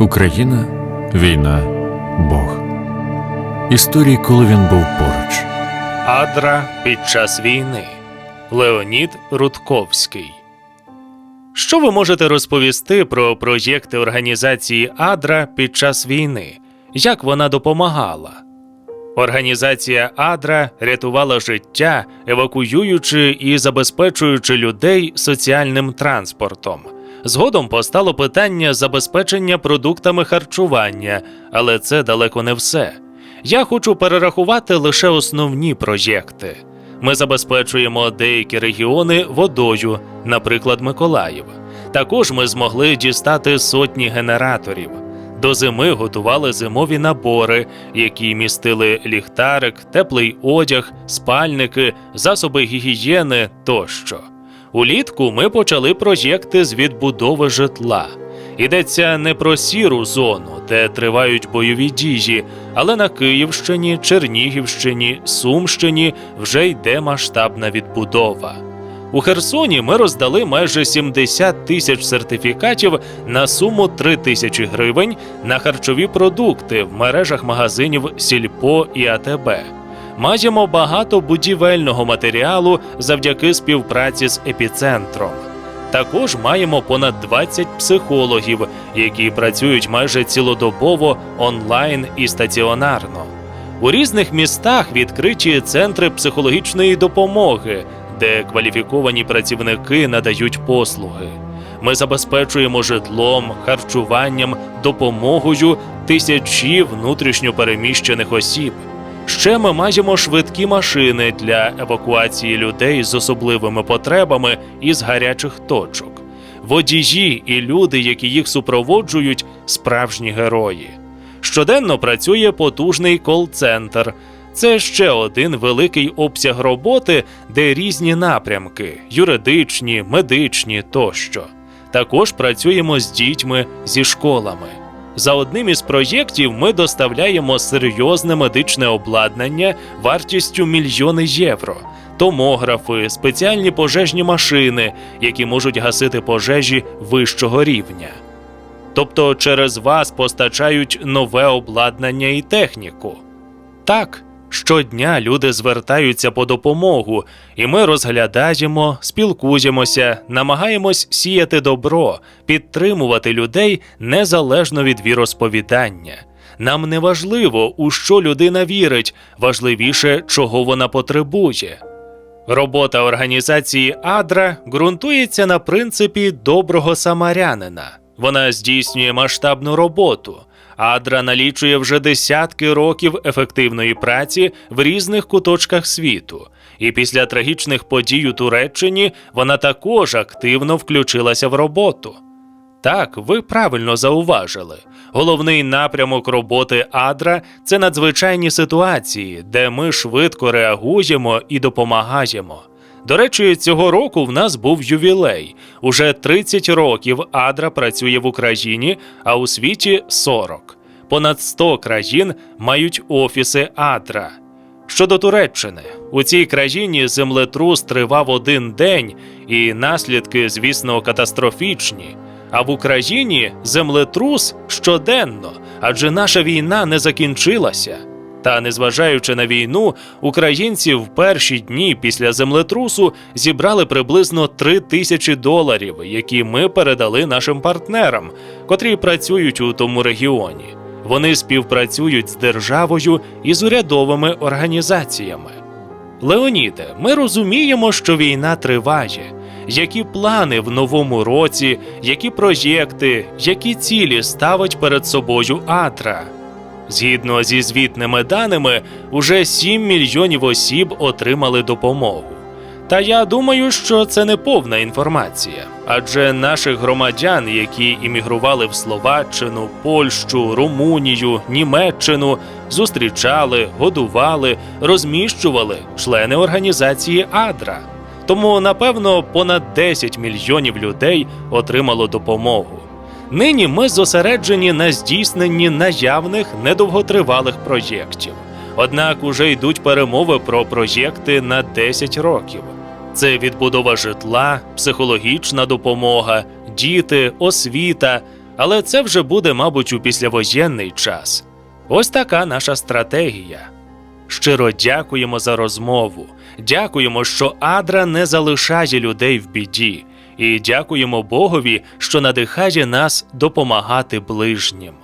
Україна, війна, Бог. Історії, коли він був поруч. Адра під час війни. Леонід Рудковський. Що ви можете розповісти про проєкти організації Адра під час війни? Як вона допомагала? Організація Адра рятувала життя, евакуюючи і забезпечуючи людей соціальним транспортом. Згодом постало питання забезпечення продуктами харчування, але це далеко не все. Я хочу перерахувати лише основні проєкти. Ми забезпечуємо деякі регіони водою, наприклад, Миколаїв. Також ми змогли дістати сотні генераторів. До зими готували зимові набори, які містили ліхтарик, теплий одяг, спальники, засоби гігієни тощо. Улітку ми почали проєкти з відбудови житла. Йдеться не про сіру зону, де тривають бойові дії, але на Київщині, Чернігівщині, Сумщині вже йде масштабна відбудова. У Херсоні ми роздали майже 70 тисяч сертифікатів на суму 3 тисячі гривень на харчові продукти в мережах магазинів Сільпо і АТБ. Маємо багато будівельного матеріалу завдяки співпраці з епіцентром. Також маємо понад 20 психологів, які працюють майже цілодобово онлайн і стаціонарно. У різних містах відкриті центри психологічної допомоги, де кваліфіковані працівники надають послуги. Ми забезпечуємо житлом, харчуванням, допомогою тисячі внутрішньопереміщених осіб. Ще ми маємо швидкі машини для евакуації людей з особливими потребами із гарячих точок. Водії і люди, які їх супроводжують, справжні герої. Щоденно працює потужний кол-центр. Це ще один великий обсяг роботи, де різні напрямки юридичні, медичні тощо. Також працюємо з дітьми зі школами. За одним із проєктів ми доставляємо серйозне медичне обладнання вартістю мільйони євро, томографи, спеціальні пожежні машини, які можуть гасити пожежі вищого рівня. Тобто через вас постачають нове обладнання і техніку. Так, щодня люди звертаються по допомогу, і ми розглядаємо, спілкуємося, намагаємось сіяти добро, підтримувати людей незалежно від віросповідання. Нам не важливо, у що людина вірить, важливіше, чого вона потребує. Робота організації Адра ґрунтується на принципі доброго самарянина. Вона здійснює масштабну роботу. Адра налічує вже десятки років ефективної праці в різних куточках світу. І після трагічних подій у Туреччині вона також активно включилася в роботу. Так, ви правильно зауважили. Головний напрямок роботи Адра це надзвичайні ситуації, де ми швидко реагуємо і допомагаємо. До речі, цього року в нас був ювілей. Уже 30 років Адра працює в Україні, а у світі 40. Понад 100 країн мають офіси Адра. Щодо Туреччини, у цій країні землетрус тривав один день, і наслідки, звісно, катастрофічні. А в Україні землетрус щоденно, адже наша війна не закінчилася. Та, незважаючи на війну, українці в перші дні після землетрусу зібрали приблизно 3 тисячі доларів, які ми передали нашим партнерам, котрі працюють у тому регіоні. Вони співпрацюють з державою і з урядовими організаціями. Леоніде, ми розуміємо, що війна триває. Які плани в новому році, які проєкти, які цілі ставить перед собою Атра? Згідно зі звітними даними, уже 7 мільйонів осіб отримали допомогу. Та я думаю, що це не повна інформація, адже наших громадян, які іммігрували в Словаччину, Польщу, Румунію, Німеччину, зустрічали, годували, розміщували члени організації Адра. Тому, напевно, понад 10 мільйонів людей отримало допомогу. Нині ми зосереджені на здійсненні наявних недовготривалих проєктів. Однак уже йдуть перемови про проєкти на 10 років. Це відбудова житла, психологічна допомога, діти, освіта, Але це вже буде, мабуть, у післявоєнний час. Ось така наша стратегія. Щиро дякуємо за розмову. Дякуємо, що Адра не залишає людей в біді, і дякуємо Богові, що надихає нас допомагати ближнім.